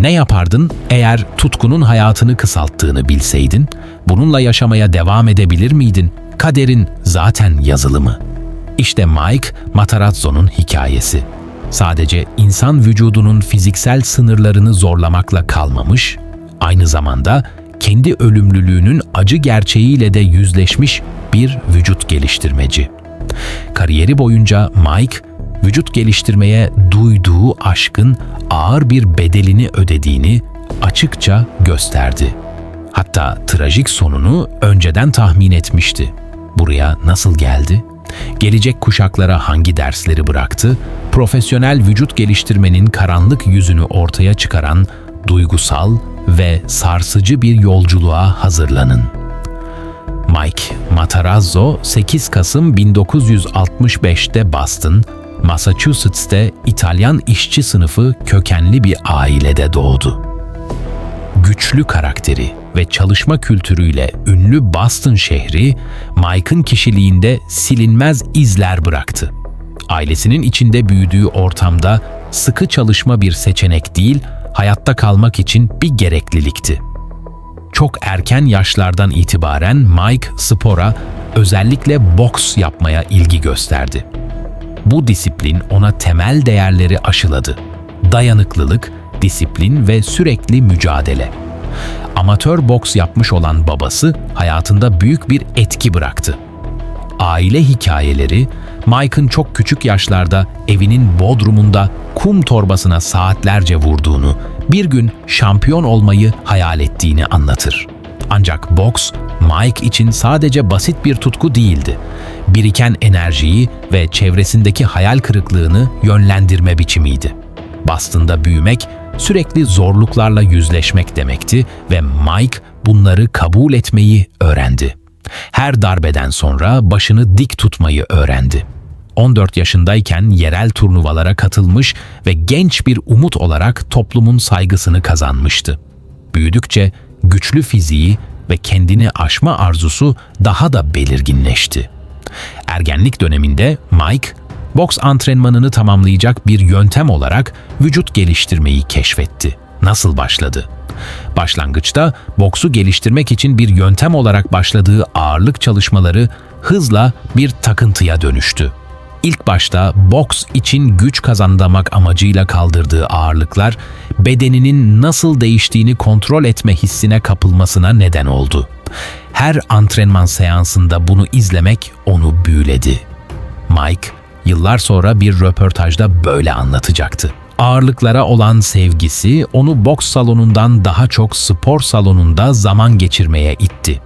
Ne yapardın eğer tutkunun hayatını kısalttığını bilseydin? Bununla yaşamaya devam edebilir miydin? Kaderin zaten yazılı mı? İşte Mike Matarazzo'nun hikayesi. Sadece insan vücudunun fiziksel sınırlarını zorlamakla kalmamış, aynı zamanda kendi ölümlülüğünün acı gerçeğiyle de yüzleşmiş bir vücut geliştirmeci. Kariyeri boyunca Mike, vücut geliştirmeye duyduğu aşkın ağır bir bedelini ödediğini açıkça gösterdi. Hatta trajik sonunu önceden tahmin etmişti. Buraya nasıl geldi? Gelecek kuşaklara hangi dersleri bıraktı? Profesyonel vücut geliştirmenin karanlık yüzünü ortaya çıkaran duygusal ve sarsıcı bir yolculuğa hazırlanın. Mike Matarazzo 8 Kasım 1965'te Boston, Massachusetts'te İtalyan işçi sınıfı kökenli bir ailede doğdu. Güçlü karakteri ve çalışma kültürüyle ünlü Boston şehri, Mike'ın kişiliğinde silinmez izler bıraktı. Ailesinin içinde büyüdüğü ortamda sıkı çalışma bir seçenek değil, hayatta kalmak için bir gereklilikti çok erken yaşlardan itibaren Mike spora, özellikle boks yapmaya ilgi gösterdi. Bu disiplin ona temel değerleri aşıladı. Dayanıklılık, disiplin ve sürekli mücadele. Amatör boks yapmış olan babası hayatında büyük bir etki bıraktı. Aile hikayeleri, Mike'ın çok küçük yaşlarda evinin bodrumunda kum torbasına saatlerce vurduğunu, bir gün şampiyon olmayı hayal ettiğini anlatır. Ancak boks, Mike için sadece basit bir tutku değildi. Biriken enerjiyi ve çevresindeki hayal kırıklığını yönlendirme biçimiydi. Boston'da büyümek, sürekli zorluklarla yüzleşmek demekti ve Mike bunları kabul etmeyi öğrendi. Her darbeden sonra başını dik tutmayı öğrendi. 14 yaşındayken yerel turnuvalara katılmış ve genç bir umut olarak toplumun saygısını kazanmıştı. Büyüdükçe güçlü fiziği ve kendini aşma arzusu daha da belirginleşti. Ergenlik döneminde Mike, boks antrenmanını tamamlayacak bir yöntem olarak vücut geliştirmeyi keşfetti. Nasıl başladı? Başlangıçta boksu geliştirmek için bir yöntem olarak başladığı ağırlık çalışmaları hızla bir takıntıya dönüştü. İlk başta boks için güç kazanmak amacıyla kaldırdığı ağırlıklar bedeninin nasıl değiştiğini kontrol etme hissine kapılmasına neden oldu. Her antrenman seansında bunu izlemek onu büyüledi. Mike yıllar sonra bir röportajda böyle anlatacaktı. Ağırlıklara olan sevgisi onu boks salonundan daha çok spor salonunda zaman geçirmeye itti.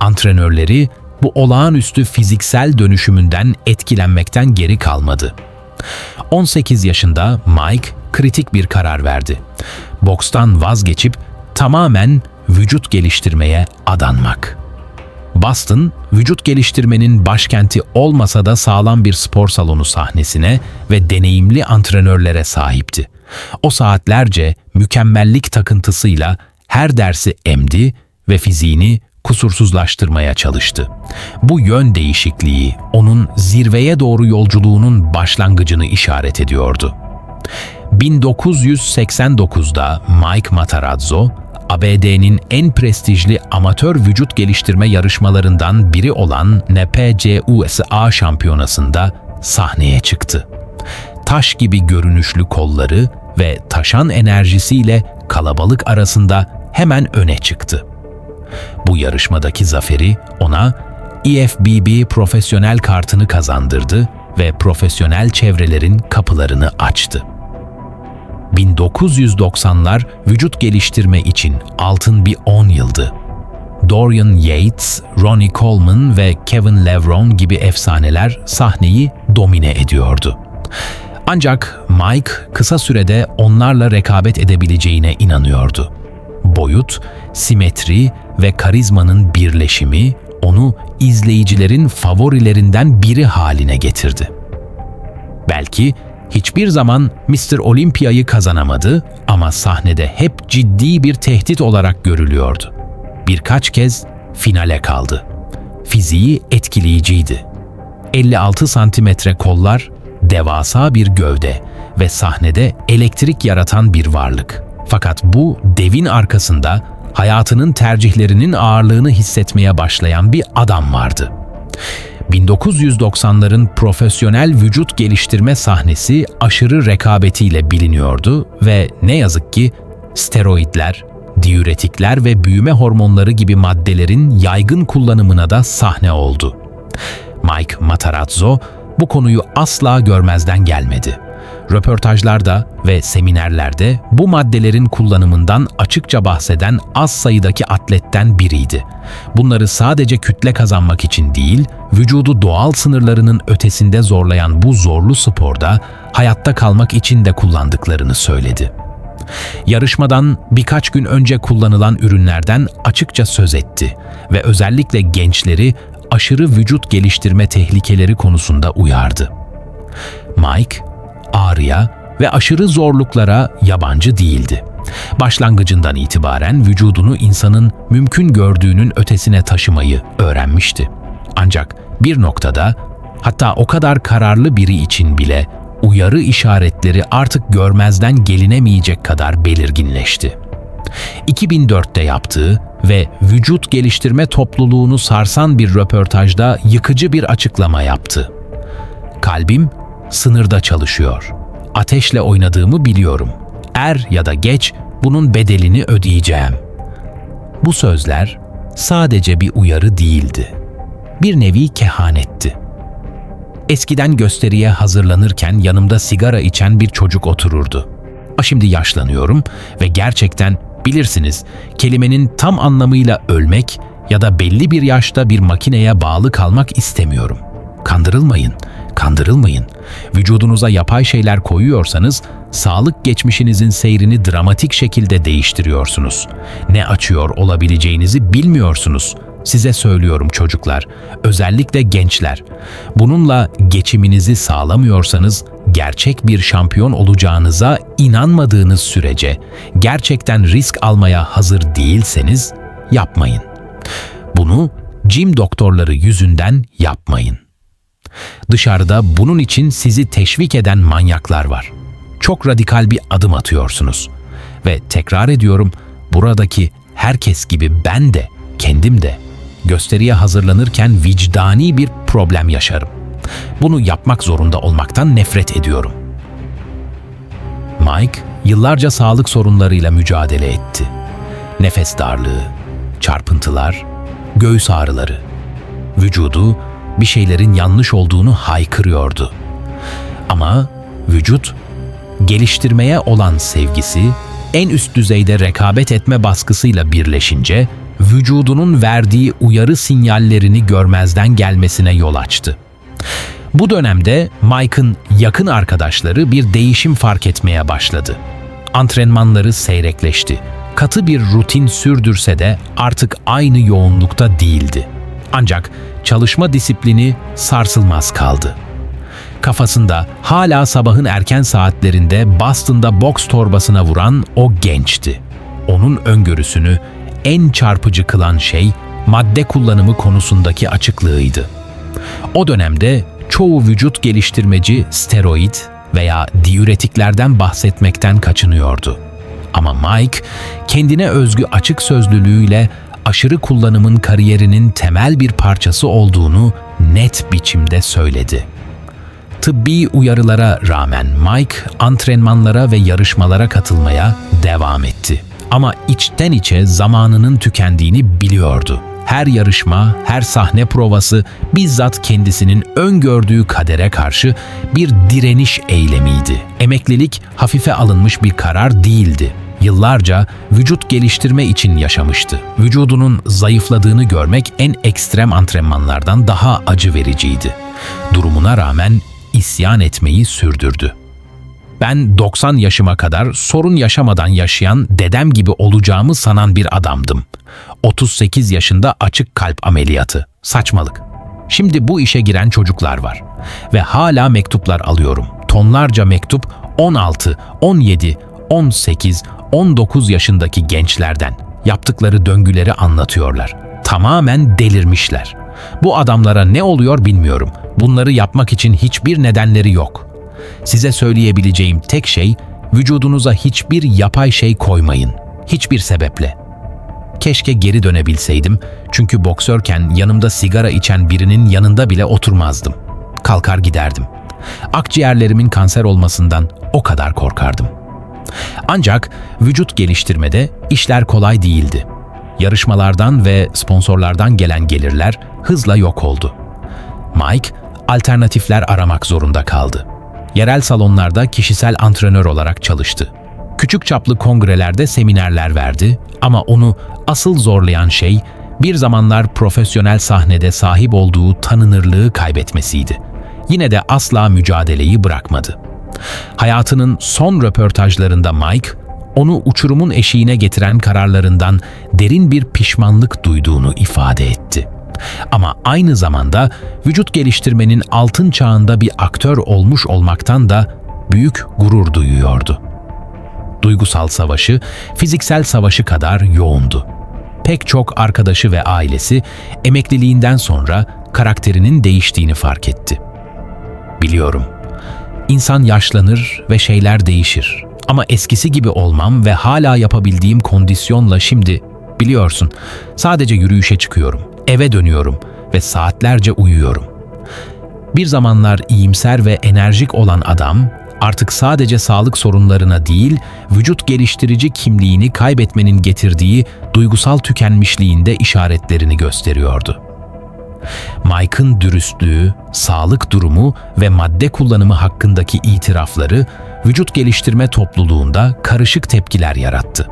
Antrenörleri bu olağanüstü fiziksel dönüşümünden etkilenmekten geri kalmadı. 18 yaşında Mike kritik bir karar verdi. Bokstan vazgeçip tamamen vücut geliştirmeye adanmak. Boston, vücut geliştirmenin başkenti olmasa da sağlam bir spor salonu sahnesine ve deneyimli antrenörlere sahipti. O saatlerce mükemmellik takıntısıyla her dersi emdi ve fiziğini kusursuzlaştırmaya çalıştı. Bu yön değişikliği onun zirveye doğru yolculuğunun başlangıcını işaret ediyordu. 1989'da Mike Matarazzo, ABD'nin en prestijli amatör vücut geliştirme yarışmalarından biri olan NPCUSA şampiyonasında sahneye çıktı. Taş gibi görünüşlü kolları ve taşan enerjisiyle kalabalık arasında hemen öne çıktı. Bu yarışmadaki zaferi ona EFBB profesyonel kartını kazandırdı ve profesyonel çevrelerin kapılarını açtı. 1990'lar vücut geliştirme için altın bir 10 yıldı. Dorian Yates, Ronnie Coleman ve Kevin Levron gibi efsaneler sahneyi domine ediyordu. Ancak Mike kısa sürede onlarla rekabet edebileceğine inanıyordu. Boyut, simetri ve karizmanın birleşimi onu izleyicilerin favorilerinden biri haline getirdi. Belki hiçbir zaman Mr. Olympia'yı kazanamadı ama sahnede hep ciddi bir tehdit olarak görülüyordu. Birkaç kez finale kaldı. Fiziği etkileyiciydi. 56 santimetre kollar, devasa bir gövde ve sahnede elektrik yaratan bir varlık. Fakat bu devin arkasında hayatının tercihlerinin ağırlığını hissetmeye başlayan bir adam vardı. 1990'ların profesyonel vücut geliştirme sahnesi aşırı rekabetiyle biliniyordu ve ne yazık ki steroidler, diüretikler ve büyüme hormonları gibi maddelerin yaygın kullanımına da sahne oldu. Mike Matarazzo bu konuyu asla görmezden gelmedi. Röportajlarda ve seminerlerde bu maddelerin kullanımından açıkça bahseden az sayıdaki atletten biriydi. Bunları sadece kütle kazanmak için değil, vücudu doğal sınırlarının ötesinde zorlayan bu zorlu sporda hayatta kalmak için de kullandıklarını söyledi. Yarışmadan birkaç gün önce kullanılan ürünlerden açıkça söz etti ve özellikle gençleri aşırı vücut geliştirme tehlikeleri konusunda uyardı. Mike, ağrıya ve aşırı zorluklara yabancı değildi. Başlangıcından itibaren vücudunu insanın mümkün gördüğünün ötesine taşımayı öğrenmişti. Ancak bir noktada hatta o kadar kararlı biri için bile uyarı işaretleri artık görmezden gelinemeyecek kadar belirginleşti. 2004'te yaptığı ve vücut geliştirme topluluğunu sarsan bir röportajda yıkıcı bir açıklama yaptı. Kalbim sınırda çalışıyor. Ateşle oynadığımı biliyorum. Er ya da geç bunun bedelini ödeyeceğim. Bu sözler sadece bir uyarı değildi. Bir nevi kehanetti. Eskiden gösteriye hazırlanırken yanımda sigara içen bir çocuk otururdu. A şimdi yaşlanıyorum ve gerçekten bilirsiniz kelimenin tam anlamıyla ölmek ya da belli bir yaşta bir makineye bağlı kalmak istemiyorum. Kandırılmayın, kandırılmayın. Vücudunuza yapay şeyler koyuyorsanız sağlık geçmişinizin seyrini dramatik şekilde değiştiriyorsunuz. Ne açıyor olabileceğinizi bilmiyorsunuz. Size söylüyorum çocuklar, özellikle gençler. Bununla geçiminizi sağlamıyorsanız gerçek bir şampiyon olacağınıza inanmadığınız sürece, gerçekten risk almaya hazır değilseniz yapmayın. Bunu jim doktorları yüzünden yapmayın. Dışarıda bunun için sizi teşvik eden manyaklar var. Çok radikal bir adım atıyorsunuz. Ve tekrar ediyorum, buradaki herkes gibi ben de, kendim de gösteriye hazırlanırken vicdani bir problem yaşarım. Bunu yapmak zorunda olmaktan nefret ediyorum. Mike yıllarca sağlık sorunlarıyla mücadele etti. Nefes darlığı, çarpıntılar, göğüs ağrıları. Vücudu bir şeylerin yanlış olduğunu haykırıyordu. Ama vücut geliştirmeye olan sevgisi en üst düzeyde rekabet etme baskısıyla birleşince vücudunun verdiği uyarı sinyallerini görmezden gelmesine yol açtı. Bu dönemde Mike'ın yakın arkadaşları bir değişim fark etmeye başladı. Antrenmanları seyrekleşti. Katı bir rutin sürdürse de artık aynı yoğunlukta değildi. Ancak çalışma disiplini sarsılmaz kaldı. Kafasında hala sabahın erken saatlerinde Boston'da boks torbasına vuran o gençti. Onun öngörüsünü en çarpıcı kılan şey madde kullanımı konusundaki açıklığıydı. O dönemde çoğu vücut geliştirmeci steroid veya diüretiklerden bahsetmekten kaçınıyordu. Ama Mike kendine özgü açık sözlülüğüyle aşırı kullanımın kariyerinin temel bir parçası olduğunu net biçimde söyledi. Tıbbi uyarılara rağmen Mike antrenmanlara ve yarışmalara katılmaya devam etti. Ama içten içe zamanının tükendiğini biliyordu. Her yarışma, her sahne provası bizzat kendisinin öngördüğü kadere karşı bir direniş eylemiydi. Emeklilik hafife alınmış bir karar değildi. Yıllarca vücut geliştirme için yaşamıştı. Vücudunun zayıfladığını görmek en ekstrem antrenmanlardan daha acı vericiydi. Durumuna rağmen isyan etmeyi sürdürdü. Ben 90 yaşıma kadar sorun yaşamadan yaşayan dedem gibi olacağımı sanan bir adamdım. 38 yaşında açık kalp ameliyatı. Saçmalık. Şimdi bu işe giren çocuklar var. Ve hala mektuplar alıyorum. Tonlarca mektup 16, 17, 18, 19 yaşındaki gençlerden. Yaptıkları döngüleri anlatıyorlar. Tamamen delirmişler. Bu adamlara ne oluyor bilmiyorum. Bunları yapmak için hiçbir nedenleri yok. Size söyleyebileceğim tek şey vücudunuza hiçbir yapay şey koymayın. Hiçbir sebeple. Keşke geri dönebilseydim çünkü boksörken yanımda sigara içen birinin yanında bile oturmazdım. Kalkar giderdim. Akciğerlerimin kanser olmasından o kadar korkardım. Ancak vücut geliştirmede işler kolay değildi. Yarışmalardan ve sponsorlardan gelen gelirler hızla yok oldu. Mike alternatifler aramak zorunda kaldı. Yerel salonlarda kişisel antrenör olarak çalıştı. Küçük çaplı kongrelerde seminerler verdi ama onu asıl zorlayan şey bir zamanlar profesyonel sahnede sahip olduğu tanınırlığı kaybetmesiydi. Yine de asla mücadeleyi bırakmadı. Hayatının son röportajlarında Mike, onu uçurumun eşiğine getiren kararlarından derin bir pişmanlık duyduğunu ifade etti. Ama aynı zamanda vücut geliştirmenin altın çağında bir aktör olmuş olmaktan da büyük gurur duyuyordu. Duygusal savaşı, fiziksel savaşı kadar yoğundu. Pek çok arkadaşı ve ailesi emekliliğinden sonra karakterinin değiştiğini fark etti. Biliyorum. İnsan yaşlanır ve şeyler değişir. Ama eskisi gibi olmam ve hala yapabildiğim kondisyonla şimdi biliyorsun. Sadece yürüyüşe çıkıyorum, eve dönüyorum ve saatlerce uyuyorum. Bir zamanlar iyimser ve enerjik olan adam artık sadece sağlık sorunlarına değil, vücut geliştirici kimliğini kaybetmenin getirdiği duygusal tükenmişliğinde işaretlerini gösteriyordu. Mike'ın dürüstlüğü, sağlık durumu ve madde kullanımı hakkındaki itirafları vücut geliştirme topluluğunda karışık tepkiler yarattı.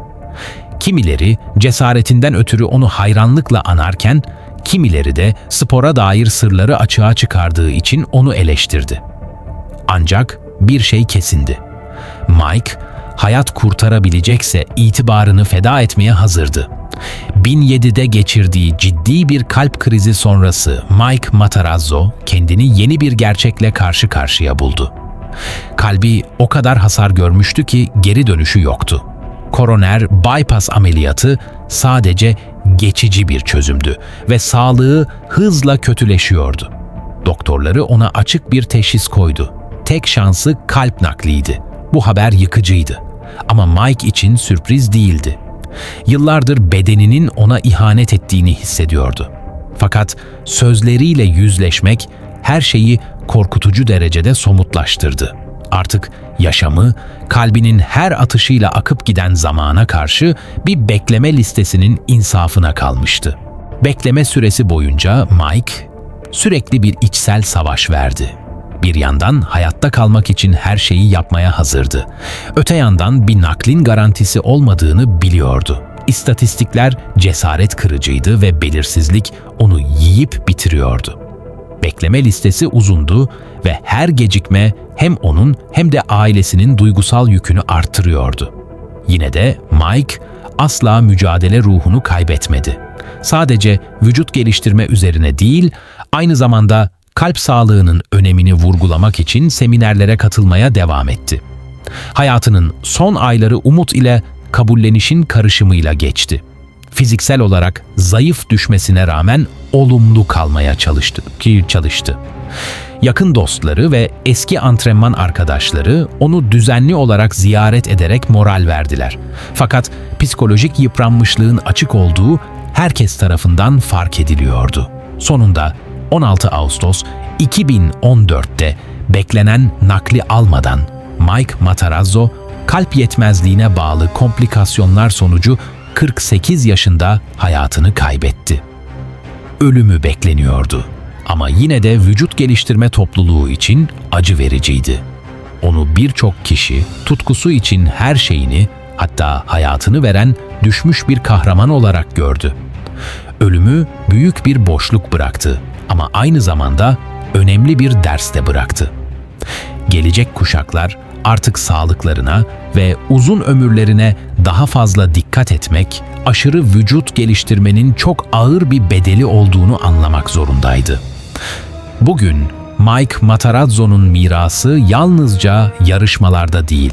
Kimileri cesaretinden ötürü onu hayranlıkla anarken, kimileri de spora dair sırları açığa çıkardığı için onu eleştirdi. Ancak bir şey kesindi. Mike, hayat kurtarabilecekse itibarını feda etmeye hazırdı. 1007'de geçirdiği ciddi bir kalp krizi sonrası Mike Matarazzo kendini yeni bir gerçekle karşı karşıya buldu. Kalbi o kadar hasar görmüştü ki geri dönüşü yoktu. Koroner bypass ameliyatı sadece geçici bir çözümdü ve sağlığı hızla kötüleşiyordu. Doktorları ona açık bir teşhis koydu. Tek şansı kalp nakliydi. Bu haber yıkıcıydı. Ama Mike için sürpriz değildi. Yıllardır bedeninin ona ihanet ettiğini hissediyordu. Fakat sözleriyle yüzleşmek her şeyi korkutucu derecede somutlaştırdı. Artık yaşamı, kalbinin her atışıyla akıp giden zamana karşı bir bekleme listesinin insafına kalmıştı. Bekleme süresi boyunca Mike sürekli bir içsel savaş verdi. Bir yandan hayatta kalmak için her şeyi yapmaya hazırdı. Öte yandan bir naklin garantisi olmadığını biliyordu. İstatistikler cesaret kırıcıydı ve belirsizlik onu yiyip bitiriyordu. Bekleme listesi uzundu ve her gecikme hem onun hem de ailesinin duygusal yükünü arttırıyordu. Yine de Mike asla mücadele ruhunu kaybetmedi. Sadece vücut geliştirme üzerine değil, aynı zamanda kalp sağlığının önemini vurgulamak için seminerlere katılmaya devam etti. Hayatının son ayları umut ile kabullenişin karışımıyla geçti. Fiziksel olarak zayıf düşmesine rağmen olumlu kalmaya çalıştı ki çalıştı. Yakın dostları ve eski antrenman arkadaşları onu düzenli olarak ziyaret ederek moral verdiler. Fakat psikolojik yıpranmışlığın açık olduğu herkes tarafından fark ediliyordu. Sonunda 16 Ağustos 2014'te beklenen nakli almadan Mike Matarazzo kalp yetmezliğine bağlı komplikasyonlar sonucu 48 yaşında hayatını kaybetti. Ölümü bekleniyordu ama yine de vücut geliştirme topluluğu için acı vericiydi. Onu birçok kişi tutkusu için her şeyini hatta hayatını veren düşmüş bir kahraman olarak gördü. Ölümü büyük bir boşluk bıraktı ama aynı zamanda önemli bir ders de bıraktı. Gelecek kuşaklar artık sağlıklarına ve uzun ömürlerine daha fazla dikkat etmek, aşırı vücut geliştirmenin çok ağır bir bedeli olduğunu anlamak zorundaydı. Bugün Mike Matarazzo'nun mirası yalnızca yarışmalarda değil,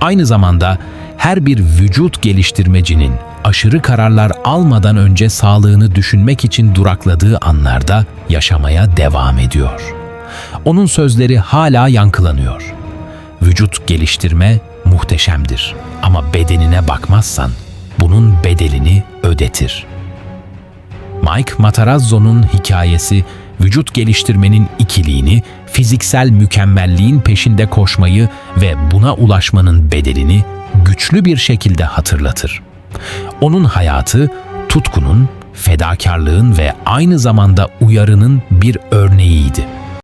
aynı zamanda her bir vücut geliştirmecinin aşırı kararlar almadan önce sağlığını düşünmek için durakladığı anlarda yaşamaya devam ediyor. Onun sözleri hala yankılanıyor. Vücut geliştirme muhteşemdir ama bedenine bakmazsan bunun bedelini ödetir. Mike Matarazzo'nun hikayesi vücut geliştirmenin ikiliğini, fiziksel mükemmelliğin peşinde koşmayı ve buna ulaşmanın bedelini güçlü bir şekilde hatırlatır. Onun hayatı tutkunun, fedakarlığın ve aynı zamanda uyarının bir örneğiydi.